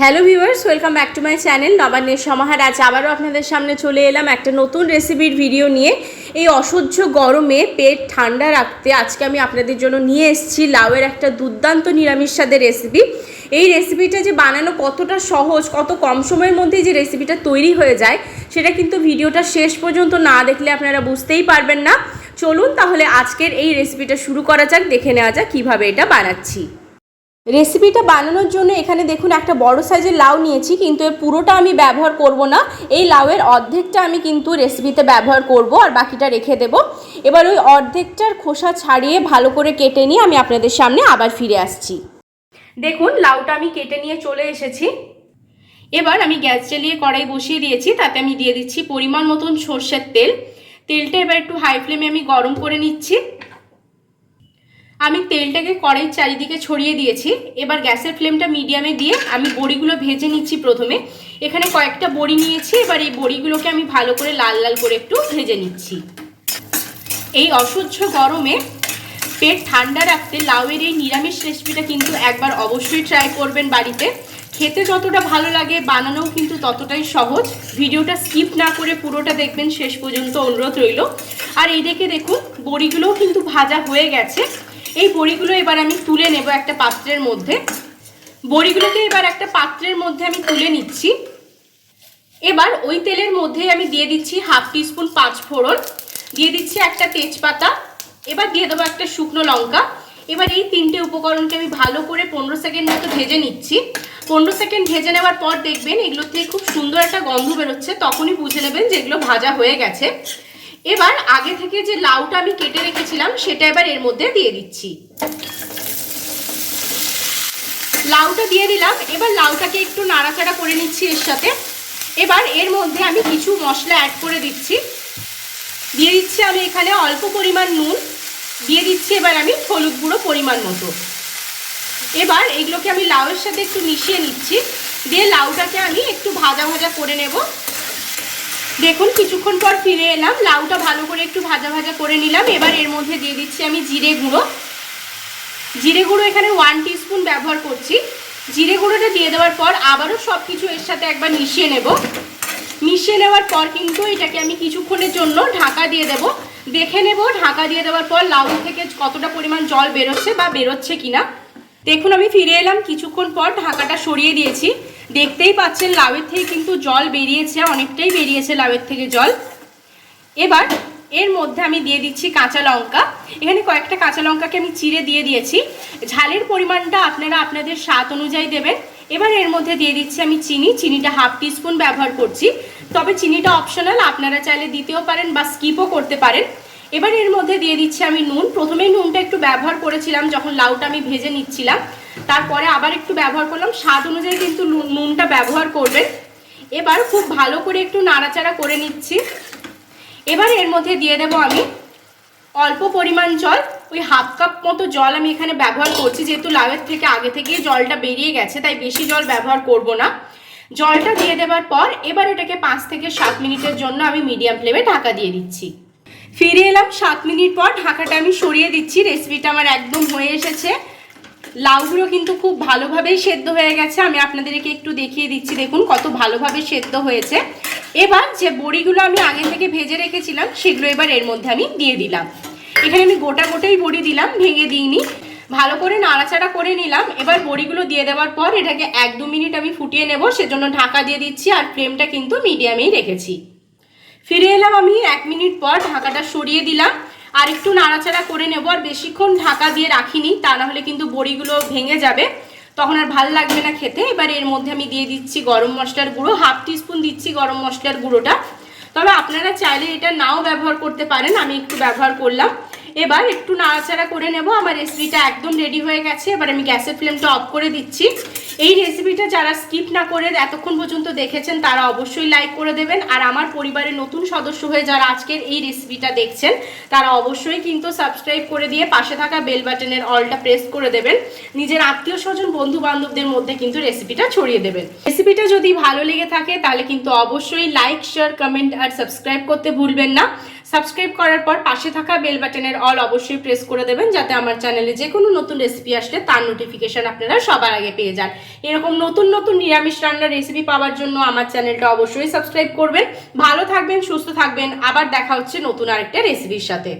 Hello viewers, welcome back to my channel নবান্নের সমাহার। আজ আবারও আপনাদের সামনে চলে এলাম একটা নতুন রেসিপির ভিডিও নিয়ে। এই অসহ্য গরমে পেট ঠান্ডা রাখতে আজকে আমি আপনাদের জন্য নিয়ে এসেছি লাউয়ের একটা দুর্দান্ত নিরামিষ স্বাদের রেসিপি। এই রেসিপিটা যে বানানো কতটা সহজ, কত কম সময়ের মধ্যেই যে রেসিপিটা তৈরি হয়ে যায়, সেটা কিন্তু ভিডিওটা শেষ পর্যন্ত না দেখলে আপনারা বুঝতেই পারবেন না। চলুন তাহলে আজকের এই রেসিপিটা শুরু করা যাক, দেখে নেওয়া যাক কীভাবে এটা বানাচ্ছি। রেসিপিটা বানানোর জন্য এখানে দেখুন একটা বড় সাইজের লাউ নিয়েছি, কিন্তু এর পুরোটা আমি ব্যবহার করব না। এই লাউয়ের অর্ধেকটা আমি কিন্তু রেসিপিতে ব্যবহার করব আর বাকিটা রেখে দেব। এবার ওই অর্ধেকটার খোসা ছাড়িয়ে ভালো করে কেটে নিয়ে আমি আপনাদের সামনে আবার ফিরে আসছি। দেখুন, লাউটা আমি কেটে নিয়ে চলে এসেছি। এবার আমি গ্যাস জ্বালিয়ে কড়াই বসিয়ে দিয়েছি, তাতে আমি দিয়ে দিচ্ছি পরিমাণ মতন সর্ষের তেল। তেলটা এবার একটু হাই ফ্লেমে আমি গরম করে নিচ্ছি। আমি তেলটাকে কড়াইয়ের চারিদিকে ছড়িয়ে দিয়েছি। এবার গ্যাসের ফ্লেমটা মিডিয়ামে দিয়ে আমি বড়িগুলো ভেজে নিচ্ছি প্রথমে। এখানে কয়েকটা বড়ি নিয়েছি, এবার এই বড়িগুলোকে আমি ভালো করে লাল লাল করে একটু ভেজে নিচ্ছি। এই অসহ্য গরমে পেট ঠান্ডা রাখতে লাউয়ের এই নিরামিষ রেসিপিটা কিন্তু একবার অবশ্যই ট্রাই করবেন বাড়িতে। খেতে যতটা ভালো লাগে, বানানোও কিন্তু ততটাই সহজ। ভিডিওটা স্কিপ না করে পুরোটা দেখবেন, শেষ পর্যন্ত অনুরোধ রইল। আর এই দেখে দেখুন, বড়িগুলোও কিন্তু ভাজা হয়ে গেছে। এই বড়িগুলো এবার আমি তুলে নেব একটা পাত্রের মধ্যে। বড়িগুলোকে এবার একটা পাত্রের মধ্যে আমি তুলে নিচ্ছি। এবার ওই তেলের মধ্যে আমি দিয়ে দিচ্ছি হাফ টিস্পুন পাঁচ ফোড়ন, দিয়ে দিচ্ছি একটা তেজপাতা, এবার দিয়ে দেবো একটা শুকনো লঙ্কা। এবার এই তিনটে উপকরণকে আমি ভালো করে পনেরো সেকেন্ড মতো ভেজে নিচ্ছি। পনেরো সেকেন্ড ভেজে নেওয়ার পর দেখবেন এগুলো থেকে খুব সুন্দর একটা গন্ধ বেরোচ্ছে, তখনই বুঝে নেবেন যে এগুলো ভাজা হয়ে গেছে। এবার আগে থেকে যে লাউটা আমি কেটে রেখেছিলাম, সেটা এবার এর মধ্যে দিয়ে দিচ্ছি। লাউটা দিয়ে দিলাম। এবার লাউটাকে একটু নাড়াচাড়া করে নিচ্ছি এর সাথে। এবার এর মধ্যে আমি কিছু মশলা অ্যাড করে দিচ্ছি। দিয়ে দিচ্ছি আমি এখানে অল্প পরিমাণ নুন। দিয়ে দিচ্ছি এবার আমি হলুদ গুঁড়ো পরিমাণ মতো। এবার এগুলোকে আমি লাউয়ের সাথে একটু মিশিয়ে নিচ্ছি। দিয়ে লাউটাকে আমি একটু ভাজা ভাজা করে নেব। দেখুন, কিছুক্ষণ পর ফিরে এলাম। লাউটা ভালো করে একটু ভাজা ভাজা করে নিলাম। এবার এর মধ্যে দিয়ে দিচ্ছি আমি জিরে গুঁড়ো। জিরে গুঁড়ো এখানে ওয়ান টিস্পুন ব্যবহার করছি। জিরে গুঁড়োটা দিয়ে দেওয়ার পর আবারও সব কিছু এর সাথে একবার মিশিয়ে নেব। মিশিয়ে নেওয়ার পর কিন্তু এটাকে আমি কিছুক্ষণের জন্য ঢাকা দিয়ে দেব। দেখে নেব, ঢাকা দিয়ে দেওয়ার পর লাউ থেকে কতটা পরিমাণ জল বেরোচ্ছে বা বেরোচ্ছে কিনা। দেখুন, আমি ফিরে এলাম। কিছুক্ষণ পর ঢাকাটা সরিয়ে দিয়েছি। দেখতেই পাচ্ছেন, লাউয়ের থেকে কিন্তু জল বেরিয়েছে, অনেকটাই বেরিয়েছে লাউয়ের থেকে জল। এবার এর মধ্যে আমি দিয়ে দিচ্ছি কাঁচা লঙ্কা। এখানে কয়েকটা কাঁচা লঙ্কাকে আমি চিড়ে দিয়ে দিয়েছি। ঝালের পরিমাণটা আপনারা আপনাদের স্বাদ অনুযায়ী দেবেন। এবার এর মধ্যে দিয়ে দিচ্ছি আমি চিনি। চিনিটা হাফ টিস্পুন ব্যবহার করছি। তবে চিনিটা অপশনাল, আপনারা চাইলে দিতেও পারেন বা স্কিপও করতে পারেন। এবার এর মধ্যে দিয়ে দিচ্ছি আমি নুন। প্রথমেই নুনটা একটু ব্যবহার করেছিলাম যখন লাউটা আমি ভেজে নিচ্ছিলাম। তারপরে আবার একটু ব্যবহার করলাম। স্বাদ অনুযায়ী কিন্তু নুনটা ব্যবহার করবেন। এবার খুব ভালো করে একটু নাড়াচাড়া করে নিচ্ছি। এবার এর মধ্যে দিয়ে দেব আমি অল্প পরিমাণ জল। ওই হাফ কাপ মতো জল আমি এখানে ব্যবহার করছি, যেহেতু লাউয়ের থেকে আগে থেকেই জলটা বেরিয়ে গেছে, তাই বেশি জল ব্যবহার করব না। জলটা দিয়ে দেওয়ার পর এবার এটাকে পাঁচ থেকে সাত মিনিটের জন্য আমি মিডিয়াম ফ্লেমে ঢাকা দিয়ে দিচ্ছি। ফিরে এলাম সাত মিনিট পর, ঢাকাটা আমি সরিয়ে দিচ্ছি রেসিপিটা আমার একদম হয়ে এসেছে। লাউগুলো কিন্তু খুব ভালোভাবেই সেদ্ধ হয়ে গেছে, আমি আপনাদেরকে একটু দেখিয়ে দিচ্ছি, দেখুন কত ভালোভাবে সেদ্ধ হয়েছে। এবার যে বড়িগুলো আমি আগে থেকে ভেজে রেখেছিলাম, সেগুলো এবার এর মধ্যে আমি দিয়ে দিলাম। এখানে আমি গোটা গোটাই বড়ি দিলাম, ভেঙে দিইনি। ভালো করে নাড়াচাড়া করে নিলাম। এবার বড়িগুলো দিয়ে দেওয়ার পর, এটাকে এক দু মিনিট আমি ফুটিয়ে নেব, সেজন্য ঢাকা দিয়ে দিচ্ছি, আর ফ্লেমটা কিন্তু মিডিয়ামেই রেখেছি। ফিরে এলাম আমি এক মিনিট পর ঢাকাটা সরিয়ে দিলাম। আর একটু নাড়াচাড়া করে নেব, আর বেশিক্ষণ ঢাকা দিয়ে রাখিনি, তা না হলে কিন্তু বড়িগুলো ভেঙে যাবে। তখন আর ভালো লাগবে না খেতে। এবার এর মধ্যে আমি দিয়ে দিচ্ছি গরম মশলার গুঁড়ো, হাফ টিস্পুন দিচ্ছি গরম মশলার গুঁড়োটা। তবে আপনারা চাইলে এটা নাও ব্যবহার করতে পারেন, আমি একটু ব্যবহার করলাম। এবার একটু নাড়াচাড়া করে নেব। আমার রেসিপিটা একদম রেডি হয়ে গেছে। এবার আমি গ্যাসের ফ্লেমটা অফ করে দিচ্ছি। এই রেসিপিটা যারা স্কিপ না করে এতক্ষণ পর্যন্ত দেখেছেন, তারা অবশ্যই লাইক করে দেবেন। আর আমার পরিবারের নতুন সদস্য হয়ে যারা আজকের এই রেসিপিটা দেখছেন, তারা অবশ্যই কিন্তু সাবস্ক্রাইব করে দিয়ে পাশে থাকা বেল বাটনের অলটা প্রেস করে দেবেন। নিজের আত্মীয় স্বজন বন্ধু বান্ধবদের মধ্যে কিন্তু রেসিপিটা ছড়িয়ে দেবেন। রেসিপিটা যদি ভালো লেগে থাকে, তাহলে কিন্তু অবশ্যই লাইক শেয়ার কমেন্ট আর সাবস্ক্রাইব করতে ভুলবেন না। সাবস্ক্রাইব করার পর পাশে থাকা বেল বাটনের অল অবশ্যই প্রেস করে দেবেন, যাতে আমার চ্যানেলে যে কোনো নতুন রেসিপি আসলে তার নোটিফিকেশান আপনারা সবার আগে পেয়ে যান। এরকম নতুন নতুন নিরামিষ রান্নার রেসিপি পাওয়ার জন্য আমার চ্যানেলটা অবশ্যই সাবস্ক্রাইব করবেন। ভালো থাকবেন, সুস্থ থাকবেন। আবার দেখা হচ্ছে নতুন আরেকটা রেসিপির সাথে।